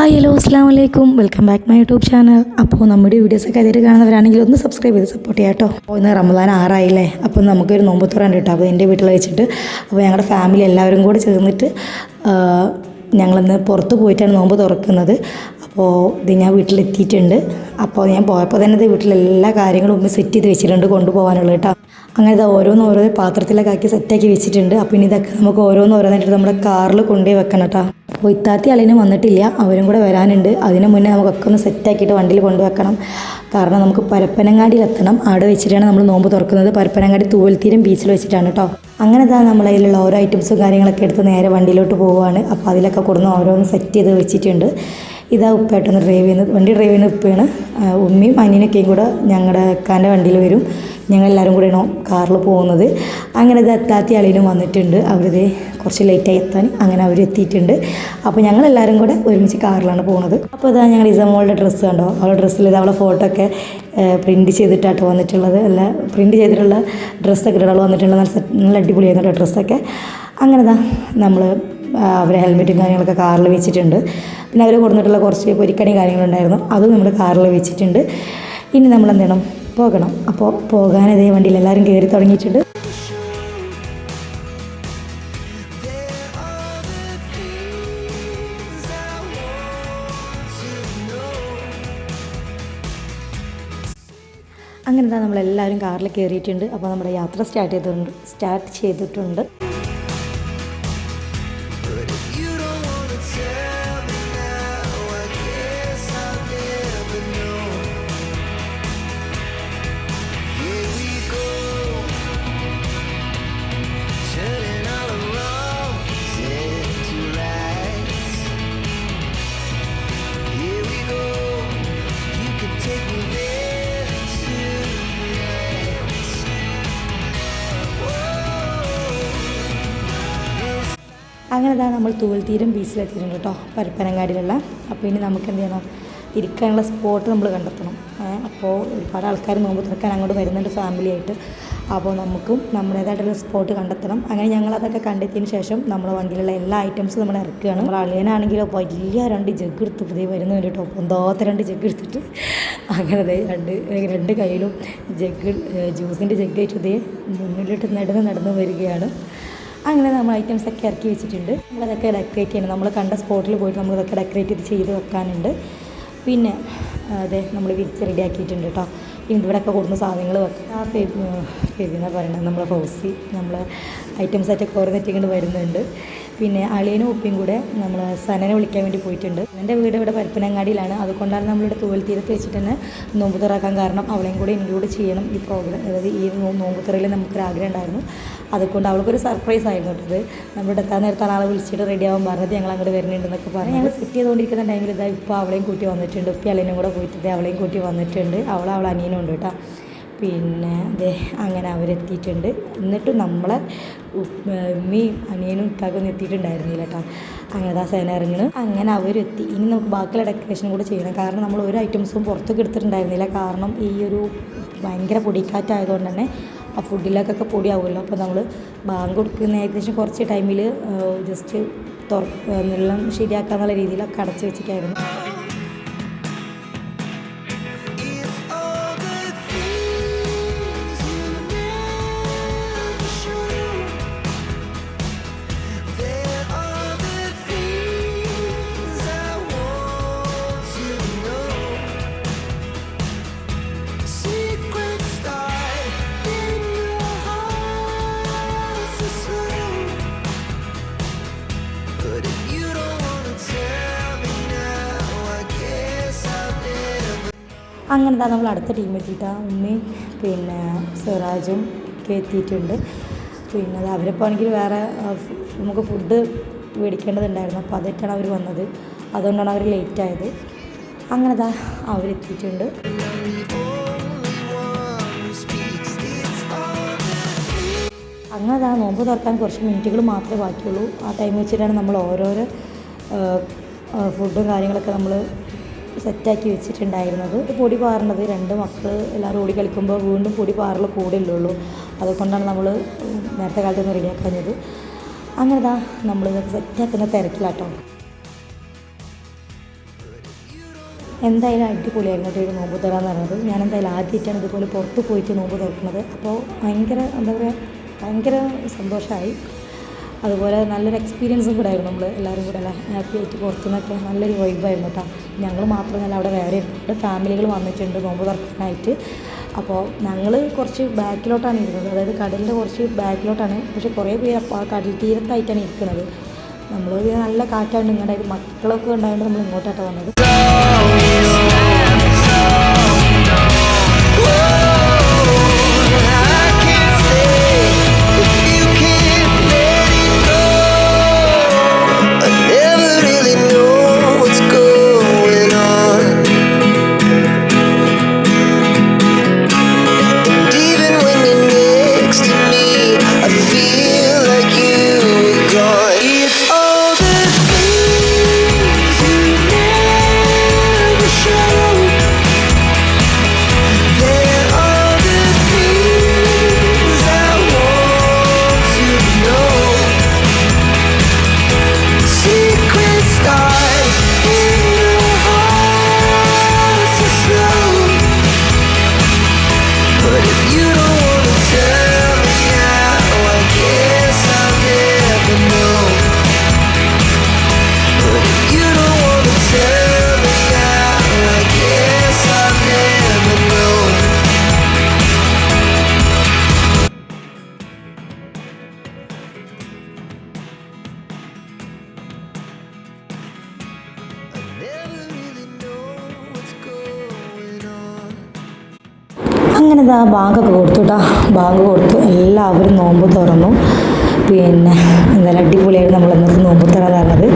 Hi hello അസ്സാം വലൈക്കും welcome back my YouTube channel. അപ്പോൾ നമ്മുടെ വീഡിയോസൊക്കെ ആദ്യമായിട്ട് കാണുന്നവരാണെങ്കിൽ ഒന്ന് സബ്സ്ക്രൈബ് ചെയ്ത് സപ്പോർട്ട് ചെയ്യാം കേട്ടോ. അപ്പോൾ ഇന്ന് റമദാൻ ആറായില്ലേ? അപ്പോൾ നമുക്കൊരു നോമ്പത്തുറാണ്ട് കേട്ടോ. അപ്പോൾ എന്റെ വീട്ടിൽ വെച്ചിട്ട് അപ്പോൾ ഞങ്ങളുടെ ഫാമിലി എല്ലാവരും കൂടെ ചേർന്നിട്ട് ഞങ്ങളിന്ന് പുറത്ത് പോയിട്ടാണ് നോമ്പ് തുറക്കുന്നത്. അപ്പോൾ ഇത് ഞാൻ വീട്ടിലെത്തിയിട്ടുണ്ട്. അപ്പോൾ ഞാൻ പോയപ്പോൾ തന്നെ ഇത് വീട്ടിലെ എല്ലാ കാര്യങ്ങളും ഒന്ന് സെറ്റ് ചെയ്ത് വെച്ചിട്ടുണ്ട് കൊണ്ടുപോകാനുള്ള കേട്ടോ. അങ്ങനെ ഇത് ഓരോന്ന് ഓരോ പാത്രത്തിലൊക്കെ ആക്കി സെറ്റാക്കി വെച്ചിട്ടുണ്ട്. അപ്പോൾ ഇനി ഇതൊക്കെ നമുക്ക് ഓരോന്ന് ഓരോന്നായിട്ട് നമ്മുടെ കാറിൽ കൊണ്ടുപോയി വെക്കണം കേട്ടോ. അപ്പോൾ ഇത്താത്തി അളിനും വന്നിട്ടില്ല. അവരും കൂടെ വരാനുണ്ട്. അതിന് മുന്നേ നമുക്കൊക്കെ ഒന്ന് സെറ്റാക്കിയിട്ട് വണ്ടിയിൽ കൊണ്ടുവെക്കണം. കാരണം നമുക്ക് പരപ്പനങ്ങാടിയിൽ എത്തണം അവിടെ വെച്ചിട്ടാണ് നമ്മൾ നോമ്പ് തുറക്കുന്നത്. പരപ്പനങ്ങാടി തൂവൽത്തീരം ബീച്ചിൽ വെച്ചിട്ടാണ് കേട്ടോ അങ്ങനെ തന്നെ നമ്മളതിലുള്ള ഓരോ ഐറ്റംസും കാര്യങ്ങളൊക്കെ എടുത്ത് നേരെ വണ്ടിയിലോട്ട് പോവുകയാണ് അപ്പോൾ അതിലൊക്കെ കൊടുന്ന് ഓരോന്ന് സെറ്റ് ചെയ്ത് വെച്ചിട്ടുണ്ട്. ഇതാ ഉപ്പേട്ടൊന്ന് ഡ്രൈവ് ചെയ്യുന്നത്. വണ്ടി ഡ്രൈവ് ചെയ്യുന്ന ഉപ്പയാണ്. ഉമ്മയും അനിയനൊക്കെയും കൂടെ ഞങ്ങളുടെ അക്കാന്റെ വണ്ടിയിൽ വരും. ഞങ്ങളെല്ലാവരും കൂടെയാണ് കാറിൽ പോകുന്നത്. അങ്ങനെ ഇത് എത്താത്തി അളിയനും വന്നിട്ടുണ്ട്. അവരിത് കുറച്ച് ലേറ്റായി എത്താൻ. അങ്ങനെ അവർ എത്തിയിട്ടുണ്ട്. അപ്പോൾ ഞങ്ങളെല്ലാവരും കൂടെ ഒരുമിച്ച് കാറിലാണ് പോകുന്നത് അപ്പോൾ ഇതാ ഞങ്ങൾ ഇസമോളുടെ ഡ്രസ്സ് കണ്ടോ? അവളുടെ ഡ്രസ്സിൽ ഇത് അവളെ ഫോട്ടോ ഒക്കെ പ്രിന്റ് ചെയ്തിട്ടാട്ടോ വന്നിട്ടുള്ളത്. അല്ല പ്രിന്റ് ചെയ്തിട്ടുള്ള ഡ്രസ്സൊക്കെ ഇടാൾ വന്നിട്ടുള്ള നല്ല നല്ല അടിപൊളിയായിരുന്നു ഡ്രസ്സൊക്കെ അങ്ങനെ ഇതാ നമ്മൾ അവരെ ഹെൽമെറ്റും കാര്യങ്ങളൊക്കെ കാറിൽ വെച്ചിട്ടുണ്ട്. പിന്നെ അവർ കൊടുത്തിട്ടുള്ള കുറച്ച് പൊരിക്കണി കാര്യങ്ങളുണ്ടായിരുന്നു. അതും നമ്മൾ കാറിൽ വെച്ചിട്ടുണ്ട്. ഇനി നമ്മൾ എന്ത് ചെയ്യണം പോകണം. അപ്പോൾ പോകാൻ ഇതേ വണ്ടിയിൽ എല്ലാവരും കയറി തുടങ്ങിയിട്ടുണ്ട്. അങ്ങനെ നമ്മളെല്ലാവരും കാറിൽ കയറിയിട്ടുണ്ട് അപ്പോൾ നമ്മുടെ യാത്ര സ്റ്റാർട്ട് ചെയ്തിട്ടുണ്ട് സ്റ്റാർട്ട് ചെയ്തിട്ടുണ്ട്. അങ്ങനെ ഇതാ നമ്മൾ തൂവൽത്തീരം ബീച്ചിലെത്തിയിട്ടുണ്ട് കേട്ടോ പരപ്പനങ്ങാടിയിലുള്ള. അപ്പോൾ ഇനി നമുക്ക് എന്ത് ചെയ്യണം ഇരിക്കാനുള്ള സ്പോട്ട് നമ്മൾ കണ്ടെത്തണം. അപ്പോൾ ഒരുപാട് ആൾക്കാർ നോമ്പ് തുറക്കാൻ അങ്ങോട്ട് വരുന്നുണ്ട് ഫാമിലി ആയിട്ട്. അപ്പോൾ നമുക്കും നമ്മുടേതായിട്ടുള്ള സ്പോട്ട് കണ്ടെത്തണം. അങ്ങനെ ഞങ്ങൾ അതൊക്കെ കണ്ടെത്തിയതിന് ശേഷം നമ്മുടെ വണ്ടിയിലുള്ള എല്ലാ ഐറ്റംസും നമ്മൾ ഇറക്കുകയാണ്. നമ്മൾ അളിയനാണെങ്കിലോ വലിയ രണ്ട് ജഗ് എടുത്ത് പുതിയ വരുന്നു കേട്ടോ പൊന്തോത്ത രണ്ട് ജഗ് എടുത്തിട്ട്. അങ്ങനെ രണ്ട് രണ്ട് കയ്യിലും ജഗ് ജ്യൂസിന്റെ ജഗ് ആയിട്ട് ഇതേ മുന്നിലിട്ട് നടന്ന് നടന്ന് വരികയാണ്. അങ്ങനെ നമ്മൾ ഐറ്റംസ് ഒക്കെ ഇറക്കി വെച്ചിട്ടുണ്ട്. നമ്മളതൊക്കെ ഡെക്കറേറ്റ് ചെയ്യണം. നമ്മൾ കണ്ട സ്പോട്ടിൽ പോയിട്ട് നമുക്കതൊക്കെ ഡെക്കറേറ്റ് ചെയ്ത് ചെയ്ത് വെക്കാനുണ്ട്. പിന്നെ അതെ നമ്മൾ വിരിച്ച് റെഡിയാക്കിയിട്ടുണ്ട് കേട്ടോ ഇവിടെയൊക്കെ കൊടുക്കുന്ന സാധനങ്ങൾ വെക്കാം ആ ഫെബി ഫെബി പറയുന്നത് നമ്മളെ ഫൗസി നമ്മൾ ആയിട്ട് കോർഡിനേറ്റ് വരുന്നുണ്ട്. പിന്നെ അളിയനും ഉപ്പയും കൂടെ നമ്മൾ സനനെ വിളിക്കാൻ വേണ്ടി പോയിട്ടുണ്ട്. എന്റെ വീട് ഇവിടെ പരപ്പനങ്ങാടിയിലാണ്. അതുകൊണ്ടാണ് നമ്മളിവിടെ തൂവൽ തീരത്ത് വെച്ചിട്ട് തന്നെ നോമ്പ് തുറക്കാൻ കാരണം അവളെയും കൂടെ ഇൻക്ലൂഡ് ചെയ്യണം ഈ പ്രോഗ്രാം അതായത് ഈ നോമ്പ് തുറയിൽ നമുക്കൊരു ആഗ്രഹം ഉണ്ടായിരുന്നു. അതുകൊണ്ട് അവൾക്കൊരു സർപ്രൈസ് ആയിരുന്നു കേട്ടത് നമ്മളിവിടെ എത്താൻ നേരത്താണ് ആളെ വിളിച്ചിട്ട് റെഡി ആവാൻ പറഞ്ഞത് ഞങ്ങൾ അങ്ങോട്ട് വരുന്നുണ്ടെന്നൊക്കെ പറഞ്ഞു. ഞങ്ങൾ സെറ്റ് ചെയ്തുകൊണ്ടിരിക്കുന്ന ടൈമിൽ ഇതാ ഇപ്പോൾ അവളെയും കൂട്ടി വന്നിട്ടുണ്ട്. ഉപ്പി അളിയനും കൂടെ പോയിട്ട് അവളെയും കൂട്ടി വന്നിട്ടുണ്ട്. അവൾ അവൾ അനിയനും ഉണ്ട് കേട്ടോ. പിന്നെ അതെ അങ്ങനെ അവരെത്തിയിട്ടുണ്ട്. എന്നിട്ട് നമ്മളെ ഉമ്മയും അനിയനും ഉപ്പാക്കൊന്നും എത്തിയിട്ടുണ്ടായിരുന്നില്ല കേട്ടോ അങ്ങനെ സേന ഇറങ്ങണ്. അങ്ങനെ അവരെത്തി. ഇനി നമുക്ക് ബാക്കിയുള്ള ഡെക്കറേഷൻ കൂടെ ചെയ്യണം. കാരണം നമ്മൾ ഒരു ഐറ്റംസും പുറത്തേക്ക് എടുത്തിട്ടുണ്ടായിരുന്നില്ല. കാരണം ഈ ഒരു ഭയങ്കര പൊടിക്കാറ്റായതുകൊണ്ട് തന്നെ ആ ഫുഡിലേക്കൊക്കെ പൊടിയാവുമല്ലോ. അപ്പോൾ നമ്മൾ ബാങ്ക് കൊടുക്കുന്ന ഏകദേശം കുറച്ച് ടൈമിൽ ജസ്റ്റ് തുറ നെല്ലം ശരിയാക്കാന്നുള്ള രീതിയിലൊക്കെ അടച്ചു വെച്ചിട്ടായിരുന്നു. അങ്ങനെ തന്നെ നമ്മൾ അടുത്ത ടീം എത്തിയിട്ടാ ഉമ്മയും പിന്നെ സിറാജും ഒക്കെ എത്തിയിട്ടുണ്ട്. പിന്നെ അത് അവരിപ്പോൾ ആണെങ്കിൽ വേറെ നമുക്ക് ഫുഡ് മേടിക്കേണ്ടതുണ്ടായിരുന്നു. അപ്പോൾ അതായിട്ടാണ് അവർ വന്നത്. അതുകൊണ്ടാണ് അവർ ലേറ്റ് ആയത്. അങ്ങനെ താ അവരെത്തിയിട്ടുണ്ട്. അങ്ങനെ താ നോമ്പ് തുറക്കാൻ കുറച്ച് മിനിറ്റുകൾ മാത്രമേ ബാക്കിയുള്ളൂ. ആ ടൈം വെച്ചിട്ടാണ് നമ്മൾ ഓരോരോ ഫുഡും കാര്യങ്ങളൊക്കെ നമ്മൾ സെറ്റാക്കി വെച്ചിട്ടുണ്ടായിരുന്നത്. പൊടി പാറുന്നത് രണ്ട് മക്കൾ എല്ലാവരും ഓടി കളിക്കുമ്പോൾ വീണ്ടും പൊടി പാറൽ കൂടില്ലുള്ളൂ അതുകൊണ്ടാണ് നമ്മൾ നേരത്തെ കാലത്തൊന്നും റെഡിയാക്കാഞ്ഞത്. അങ്ങനെ ദാ നമ്മൾ സെറ്റാക്കുന്ന തിരക്കിലാട്ടോ. എന്തായാലും അടിപൊളിയായിരുന്നു ഒരു നോമ്പ് തുറ പറയുന്നത്. ഞാൻ എന്തായാലും ആദ്യമായിട്ടാണ് ഇതുപോലെ പുറത്ത് പോയിട്ട് നോമ്പ് തുറക്കുന്നത്. അപ്പോൾ ഭയങ്കര എന്താ പറയുക ഭയങ്കര സന്തോഷമായി അതുപോലെ നല്ലൊരു എക്സ്പീരിയൻസും കൂടെ ആയിരുന്നു നമ്മൾ എല്ലാവരും കൂടെ അല്ല? ഹാപ്പി ആയിട്ട് പുറത്തുനിന്നൊക്കെ നല്ലൊരു വൈബായിരുന്നു കേട്ടോ. ഞങ്ങൾ മാത്രമല്ല അവിടെ വേറെ ഫാമിലികൾ വന്നിട്ടുണ്ട് നോമ്പ് തുറക്കാനായിട്ട്. അപ്പോൾ ഞങ്ങൾ കുറച്ച് ബാക്കിലോട്ടാണ് ഇരുന്നത്. അതായത് കടലിന്റെ കുറച്ച് ബാക്കിലോട്ടാണ്. പക്ഷേ കുറേ പേര് കടൽ തീരത്തായിട്ടാണ് ഇരിക്കുന്നത്. നമ്മൾ നല്ല കാറ്റാണ്. ഇങ്ങോട്ടായിട്ട് മക്കളൊക്കെ ഉണ്ടായതുകൊണ്ട് നമ്മൾ ഇങ്ങോട്ടാണ് വന്നത്. അങ്ങനെ ഇതാ ബാങ്കൊക്കെ കൊടുത്തു കേട്ടോ ബാങ്ക് കൊടുത്തു. എല്ലാവരും നോമ്പ് തുറന്നു. പിന്നെ എന്തായാലും അടിപൊളിയായിട്ട് നമ്മൾ ഇന്നത്തെ നോമ്പ് തുറന്നു പറഞ്ഞത്.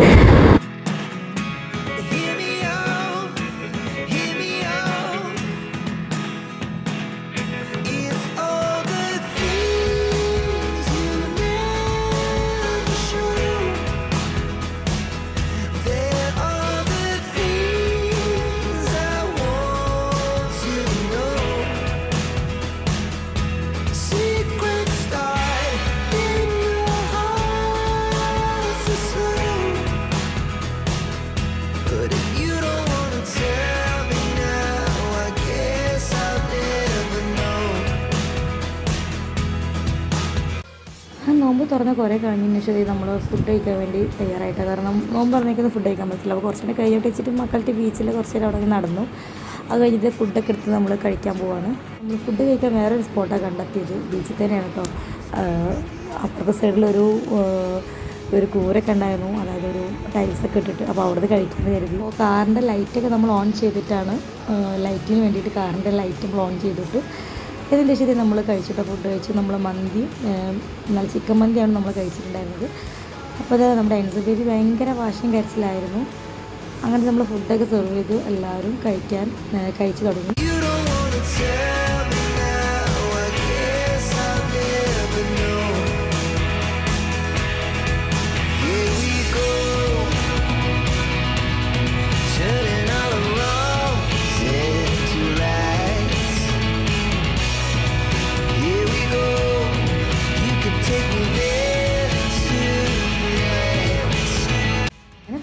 നോമ്പ് തുറന്ന് കുറേ കഴിഞ്ഞതിന് ശേഷം നമ്മൾ ഫുഡ് കഴിക്കാൻ വേണ്ടി തയ്യാറായിട്ട്. കാരണം നോമ്പ് തുറന്നേക്കുന്ന ഫുഡ് കഴിക്കാൻ പറ്റില്ല അപ്പോൾ കുറച്ചുകൂടെ കഴിഞ്ഞിട്ട് വെച്ചിട്ട് മക്കളുടെ ബീച്ചിൽ കുറച്ച് നേരം അവിടെ നടന്നു. അത് കഴിഞ്ഞിട്ട് ഫുഡൊക്കെ എടുത്ത് നമ്മൾ കഴിക്കാൻ പോവാണ്. നമ്മൾ ഫുഡ് കഴിക്കാൻ വേറൊരു സ്പോട്ടാണ് കണ്ടെത്തിയത് ബീച്ചിൽ തന്നെയാണ് കേട്ടോ അപ്പുറത്തെ സൈഡിലൊരു ഒരു കൂരൊക്കെ ഉണ്ടായിരുന്നു. അതായത് ഒരു ടൈൽസൊക്കെ ഇട്ടിട്ട്. അപ്പോൾ അവിടുന്ന് കഴിക്കുന്നത് കരുതി. അപ്പോൾ കാറിന്റെ ലൈറ്റൊക്കെ നമ്മൾ ഓൺ ചെയ്തിട്ടാണ് ലൈറ്റിന് വേണ്ടിയിട്ട് കാറിന്റെ ലൈറ്റ് നമ്മൾ ഓൺ ചെയ്തിട്ട് ഇതിന്റെ ശരി നമ്മൾ കഴിച്ചിട്ട് ഫുഡ് കഴിച്ച് നമ്മൾ മന്തി എന്നാൽ ചിക്കൻ മന്തിയാണ് നമ്മൾ കഴിച്ചിട്ടുണ്ടായിരുന്നത്. അപ്പോൾ അത് നമ്മുടെ എൻസി ബേബി ഭയങ്കര വാശിയും കരച്ചിലായിരുന്നു. അങ്ങനെ നമ്മൾ ഫുഡൊക്കെ സെർവ് ചെയ്തു എല്ലാവരും കഴിക്കാൻ കഴിച്ചു തുടങ്ങി.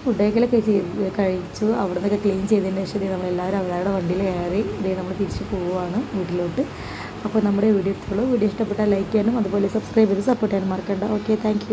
ഫുഡ് ചെയ്ത് കഴിച്ചു. അവിടെ ക്ലീൻ ചെയ്തതിന് ശേഷം നമ്മളെല്ലാവരും അവരവരുടെ വണ്ടിയിൽ കയറി ഇതേ നമ്മൾ തിരിച്ച് പോവുകയാണ് വീട്ടിലോട്ട്. അപ്പോൾ നമ്മുടെ വീഡിയോ എത്തുള്ളൂ വീഡിയോ ഇഷ്ടപ്പെട്ടാൽ ലൈക്ക് ചെയ്യാനും അതുപോലെ സബ്സ്ക്രൈബ് ചെയ്ത് സപ്പോർട്ട് ചെയ്യാനും മറക്കണ്ട. Okay thank